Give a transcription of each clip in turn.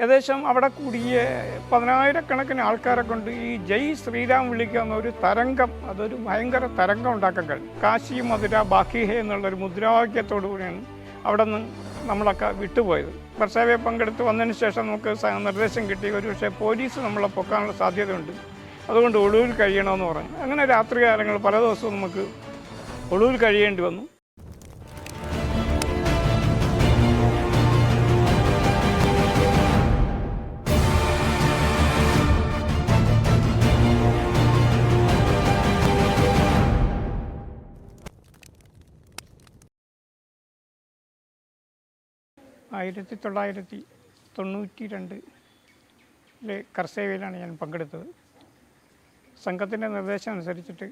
ഏകദേശം അവിടെ കൂടിയ പതിനായിരക്കണക്കിന് ആൾക്കാരെ കൊണ്ട് ഈ ജയ് ശ്രീരാം വിളിക്കുന്ന ഒരു തരംഗം അതൊരു ഭയങ്കര തരംഗം ഉണ്ടാക്കാൻ കഴിഞ്ഞു കാശി മധുര ബാക്കി ഹേ എന്നുള്ളൊരു മുദ്രാവാക്യത്തോടു കൂടിയാണ് അവിടെ നിന്ന് നമ്മളൊക്കെ വിട്ടുപോയത്. പ്രസവയെ പങ്കെടുത്ത് വന്നതിന് ശേഷം നമുക്ക് നിർദ്ദേശം കിട്ടി. ഒരു പക്ഷേ പോലീസ് നമ്മളെ പൊക്കാനുള്ള സാധ്യതയുണ്ട്. അതുകൊണ്ട് ഒളിവിൽ കഴിയണമെന്ന് പറഞ്ഞു. അങ്ങനെ രാത്രികാലങ്ങൾ പല ദിവസവും നമുക്ക് ഒളിവിൽ കഴിയേണ്ടി വന്നു. ആയിരത്തി തൊള്ളായിരത്തി തൊണ്ണൂറ്റി രണ്ടിലെ കർസേവയിലാണ് ഞാൻ പങ്കെടുത്തത്. സംഘത്തിന്റെ നിർദ്ദേശം അനുസരിച്ചിട്ട്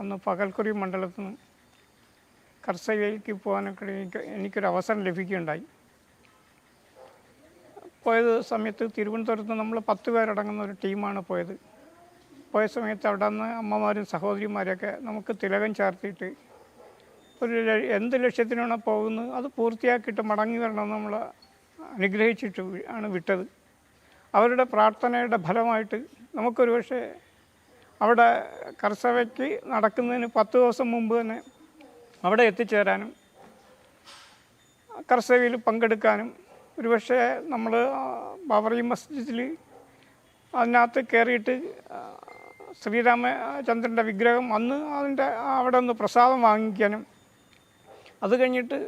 അന്ന് പകൽക്കുറി മണ്ഡലത്തിൽ നിന്ന് കർസേവയിലേക്ക് പോകാനൊക്കെ എനിക്ക് എനിക്കൊരു അവസരം ലഭിക്കുകയുണ്ടായി. പോയത് സമയത്ത് തിരുവനന്തപുരത്ത് നമ്മൾ പത്ത് പേരടങ്ങുന്ന ഒരു ടീമാണ് പോയത്. പോയ സമയത്ത് അവിടെ നിന്ന് അമ്മമാരും സഹോദരിമാരെയൊക്കെ നമുക്ക് തിലകം ചേർത്തിയിട്ട് ഒരു എന്ത് ലക്ഷ്യത്തിനാണോ പോകുന്നത് അത് പൂർത്തിയാക്കിയിട്ട് മടങ്ങി വരണം നമ്മൾ അനുഗ്രഹിച്ചിട്ട് ആണ് വിട്ടത്. അവരുടെ പ്രാർത്ഥനയുടെ ഫലമായിട്ട് നമുക്കൊരു പക്ഷേ അവിടെ കർസവയ്ക്ക് നടക്കുന്നതിന് പത്ത് ദിവസം മുമ്പ് തന്നെ അവിടെ എത്തിച്ചേരാനും കർസവയിൽ പങ്കെടുക്കാനും ഒരുപക്ഷെ നമ്മൾ ബാബറി മസ്ജിദിൽ അതിനകത്ത് കയറിയിട്ട് ശ്രീരാമചന്ദ്രന്റെ വിഗ്രഹം അന്ന് അതിന്റെ അവിടെ ഒന്ന് പ്രസാദം വാങ്ങിക്കാനും അത് കഴിഞ്ഞിട്ട്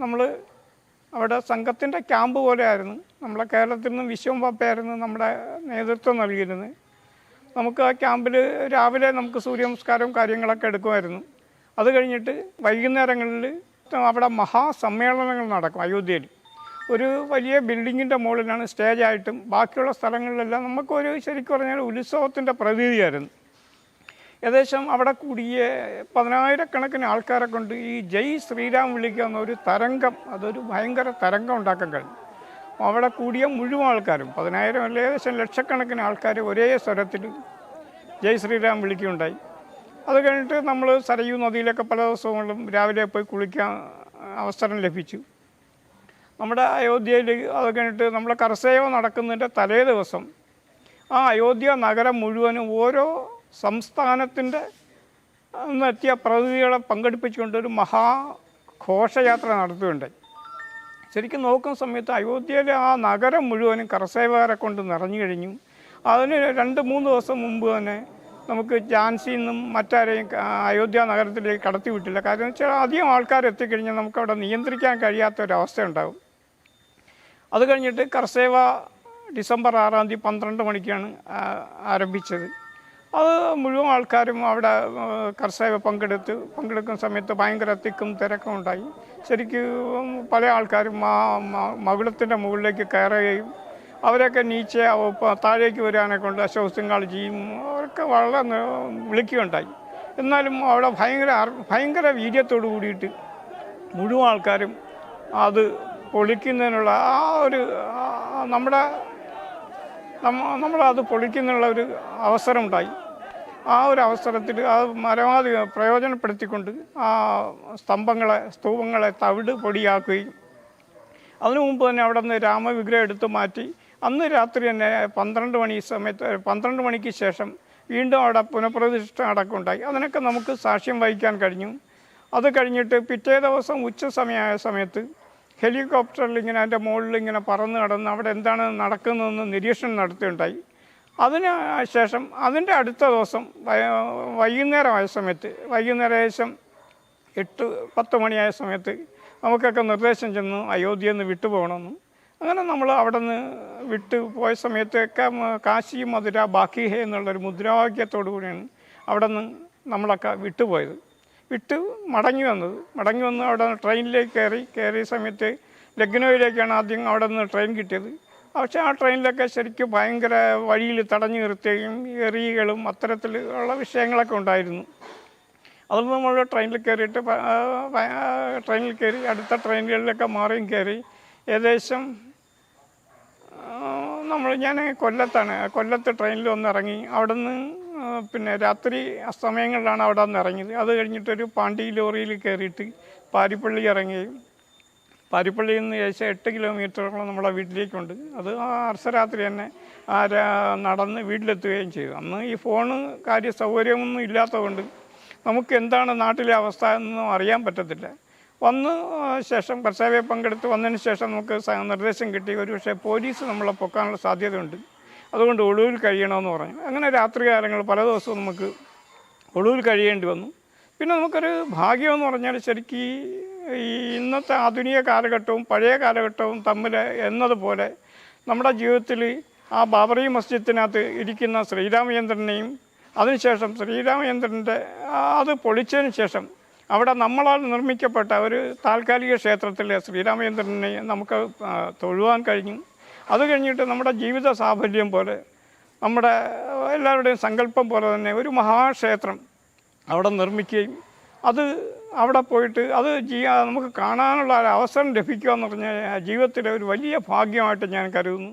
നമ്മൾ അവിടെ സംഘത്തിന്റെ ക്യാമ്പ് പോലെ ആയിരുന്നു നമ്മളെ കേരളത്തിൽ നിന്ന് വിശ്വം പാപ്പയായിരുന്നു നമ്മുടെ നേതൃത്വം നൽകിയിരുന്നത്. നമുക്ക് ആ ക്യാമ്പിൽ രാവിലെ നമുക്ക് സൂര്യനമസ്കാരവും കാര്യങ്ങളൊക്കെ എടുക്കുമായിരുന്നു. അത് കഴിഞ്ഞിട്ട് വൈകുന്നേരങ്ങളിൽ അവിടെ മഹാസമ്മേളനങ്ങൾ നടക്കും അയോധ്യയിൽ. ഒരു വലിയ ബിൽഡിങ്ങിന്റെ മുകളിലാണ് സ്റ്റേജായിട്ടും ബാക്കിയുള്ള സ്ഥലങ്ങളിലെല്ലാം നമുക്കൊരു ശരിക്കും പറഞ്ഞാൽ ഉത്സവത്തിന്റെ പ്രതീതിയായിരുന്നു. ഏകദേശം അവിടെ കൂടിയ പതിനായിരക്കണക്കിന് ആൾക്കാരെ കൊണ്ട് ഈ ജയ് ശ്രീരാം വിളിക്കുന്ന ഒരു തരംഗം അതൊരു ഭയങ്കര തരംഗം ഉണ്ടാക്കാൻ കഴിഞ്ഞു. അവിടെ കൂടിയ മുഴുവൻ ആൾക്കാരും പതിനായിരം അല്ലെങ്കിൽ ഏകദേശം ലക്ഷക്കണക്കിന് ആൾക്കാർ ഒരേ സ്വരത്തിൽ ജയ് ശ്രീരാം വിളിക്കുകയുണ്ടായി. അത് കഴിഞ്ഞിട്ട് നമ്മൾ സരയൂ നദിയിലൊക്കെ പല ദിവസങ്ങളിലും രാവിലെ പോയി കുളിക്കാൻ അവസരം ലഭിച്ചു. നമ്മുടെ അയോധ്യയിൽ അത് കഴിഞ്ഞിട്ട് നമ്മൾ കർസേവ നടക്കുന്നതിന്റെ തലേ ദിവസം ആ അയോധ്യ നഗരം മുഴുവനും ഓരോ സംസ്ഥാനത്തിന്റെ എത്തിയ പ്രതിനിധികളെ പങ്കെടുപ്പിച്ചുകൊണ്ട് ഒരു മഹാ ഘോഷയാത്ര നടത്തുകയുണ്ടായി. ശരിക്കും നോക്കുന്ന സമയത്ത് അയോധ്യയിലെ ആ നഗരം മുഴുവനും കരസേവകരെ കൊണ്ട് നിറഞ്ഞു കഴിഞ്ഞു. അതിന് രണ്ട് മൂന്ന് ദിവസം മുമ്പ് തന്നെ നമുക്ക് ഝാൻസിയിൽ നിന്നും മറ്റാരെയും അയോധ്യ നഗരത്തിലേക്ക് കടത്തി വിട്ടില്ല. കാരണം വെച്ചാൽ അധികം ആൾക്കാർ എത്തിക്കഴിഞ്ഞാൽ നമുക്കവിടെ നിയന്ത്രിക്കാൻ കഴിയാത്ത ഒരവസ്ഥ ഉണ്ടാകും അത് കഴിഞ്ഞിട്ട് കർസേവ ഡിസംബർ ആറാം തീയതി പന്ത്രണ്ട് മണിക്കാണ് ആരംഭിച്ചത്. അത് മുഴുവൻ ആൾക്കാരും അവിടെ കർഷക പങ്കെടുത്ത് പങ്കെടുക്കുന്ന സമയത്ത് ഭയങ്കര തിക്കും തിരക്കും ഉണ്ടായി. ശരിക്കും പല ആൾക്കാരും ആ മകുളത്തിന്റെ മുകളിലേക്ക് കയറുകയും അവരൊക്കെ നീച്ചെ താഴേക്ക് വരാനെ കൊണ്ട് അശോക് സിംഗാൾജിയും അവരൊക്കെ വളരെ വിളിക്കുകയുണ്ടായി. എന്നാലും അവിടെ ഭയങ്കര ഭയങ്കര വീര്യത്തോട് കൂടിയിട്ട് മുഴുവൻ ആൾക്കാരും അത് പൊളിക്കുന്നതിനുള്ള ആ ഒരു നമ്മുടെ നമ്മൾ നമ്മളത് പൊളിക്കുന്നതിനുള്ള ഒരു അവസരം ഉണ്ടായി. ആ ഒരു അവസരത്തിൽ അത് പരമാവധി പ്രയോജനപ്പെടുത്തിക്കൊണ്ട് ആ സ്തംഭങ്ങളെ സ്തൂപങ്ങളെ തവിട് പൊടിയാക്കുകയും അതിനു മുമ്പ് തന്നെ അവിടെ നിന്ന് രാമവിഗ്രഹം എടുത്തു മാറ്റി അന്ന് രാത്രി തന്നെ പന്ത്രണ്ട് മണി സമയത്ത് പന്ത്രണ്ട് മണിക്ക് ശേഷം വീണ്ടും അവിടെ പുനഃപ്രതിഷ്ഠ അടക്കമുണ്ടായി. അതിനൊക്കെ നമുക്ക് സാക്ഷ്യം വഹിക്കാൻ കഴിഞ്ഞു. അത് കഴിഞ്ഞിട്ട് പിറ്റേ ദിവസം ഉച്ച സമയമായ സമയത്ത് ഹെലികോപ്റ്ററിൽ ഇങ്ങനെ അതിന്റെ മുകളിൽ ഇങ്ങനെ പറന്ന് കടന്ന് അവിടെ എന്താണ് നടക്കുന്നതെന്ന് നിരീക്ഷണം നടത്തുകയുണ്ടായി. അതിന് ശേഷം അതിന്റെ അടുത്ത ദിവസം വൈകുന്നേരമായ സമയത്ത് വൈകുന്നേരം ഏകദേശം എട്ട് പത്ത് മണിയായ സമയത്ത് നമുക്കൊക്കെ നിർദ്ദേശം ചെന്ന് അയോധ്യയിൽ നിന്ന് വിട്ടുപോകണമെന്നും അങ്ങനെ നമ്മൾ അവിടെ നിന്ന് വിട്ട് പോയ സമയത്തൊക്കെ കാശി മധുര ബാക്കി ഹേ എന്നുള്ളൊരു മുദ്രാവാക്യത്തോടു കൂടിയാണ് അവിടെ നിന്ന് നമ്മളൊക്കെ വിട്ടുപോയത് വിട്ട് മടങ്ങി വന്നത്. മടങ്ങി വന്ന് അവിടെ നിന്ന് ട്രെയിനിലേക്ക് കയറി കയറിയ സമയത്ത് ലഗ്നോയിലേക്കാണ് ആദ്യം അവിടെ നിന്ന് ട്രെയിൻ കിട്ടിയത്. പക്ഷേ ആ ട്രെയിനിലൊക്കെ ശരിക്കും ഭയങ്കര വഴിയിൽ തടഞ്ഞു നിർത്തുകയും എറിയുകളും അത്തരത്തിൽ ഉള്ള വിഷയങ്ങളൊക്കെ ഉണ്ടായിരുന്നു. അതൊന്നും നമ്മൾ ട്രെയിനിൽ കയറിയിട്ട് ട്രെയിനിൽ കയറി അടുത്ത ട്രെയിനുകളിലൊക്കെ മാറിയും കയറി ഏകദേശം നമ്മൾ ഞാൻ കൊല്ലത്താണ്. കൊല്ലത്ത് ട്രെയിനിൽ ഒന്ന് ഇറങ്ങി അവിടെ നിന്ന് പിന്നെ രാത്രി സമയങ്ങളിലാണ് അവിടെ നിന്ന് ഇറങ്ങിയത്. അത് കഴിഞ്ഞിട്ടൊരു പാണ്ടി ലോറിയിൽ കയറിയിട്ട് പാരിപ്പള്ളി ഇറങ്ങുകയും പാരിപ്പള്ളിയിൽ നിന്ന് ഏകദേശം എട്ട് കിലോമീറ്ററോളം നമ്മുടെ വീട്ടിലേക്കുണ്ട്. അത് ആ അർദ്ധരാത്രി തന്നെ ആ രാ- നടന്ന് വീട്ടിലെത്തുകയും ചെയ്തു. അന്ന് ഈ ഫോണ് കാര്യ സൗകര്യമൊന്നും ഇല്ലാത്തതുകൊണ്ട് നമുക്ക് എന്താണ് നാട്ടിലെ അവസ്ഥ എന്നൊന്നും അറിയാൻ പറ്റത്തില്ല. വന്ന് ശേഷം കർഷകരെ പങ്കെടുത്ത് വന്നതിന് ശേഷം നമുക്ക് നിർദ്ദേശം കിട്ടി. ഒരു പക്ഷേ പോലീസ് നമ്മളെ പൊക്കാനുള്ള സാധ്യതയുണ്ട്. അതുകൊണ്ട് ഒളിവിൽ കഴിയണമെന്ന് പറഞ്ഞു. അങ്ങനെ രാത്രി കാലങ്ങൾ പല ദിവസവും നമുക്ക് ഒളിവിൽ കഴിയേണ്ടി വന്നു. പിന്നെ നമുക്കൊരു ഭാഗ്യമെന്ന് പറഞ്ഞാൽ ശരിക്കും ഇന്നത്തെ ആധുനിക കാലഘട്ടവും പഴയ കാലഘട്ടവും തമ്മിൽ എന്നതുപോലെ നമ്മുടെ ജീവിതത്തിൽ ആ ബാബറി മസ്ജിദിനകത്ത് ഇരിക്കുന്ന ശ്രീരാമചന്ദ്രനെയും അതിനുശേഷം ശ്രീരാമചന്ദ്രന്റെ അത് പൊളിച്ചതിന് ശേഷം അവിടെ നമ്മളാൽ നിർമ്മിക്കപ്പെട്ട ഒരു താൽക്കാലിക ക്ഷേത്രത്തിലെ ശ്രീരാമചന്ദ്രനെ നമുക്ക് തൊഴുവാൻ കഴിഞ്ഞു. അത് കഴിഞ്ഞിട്ട് നമ്മുടെ ജീവിത സാഫല്യം പോലെ നമ്മുടെ എല്ലാവരുടെയും സങ്കല്പം പോലെ തന്നെ ഒരു മഹാക്ഷേത്രം അവിടെ നിർമ്മിക്കുകയും അത് അവിടെ പോയിട്ട് അത് ജീ നമുക്ക് കാണാനുള്ള ഒരു അവസരം ലഭിക്കുക എന്ന് പറഞ്ഞാൽ ജീവിതത്തിലെ ഒരു വലിയ ഭാഗ്യമായിട്ട് ഞാൻ കരുതുന്നു.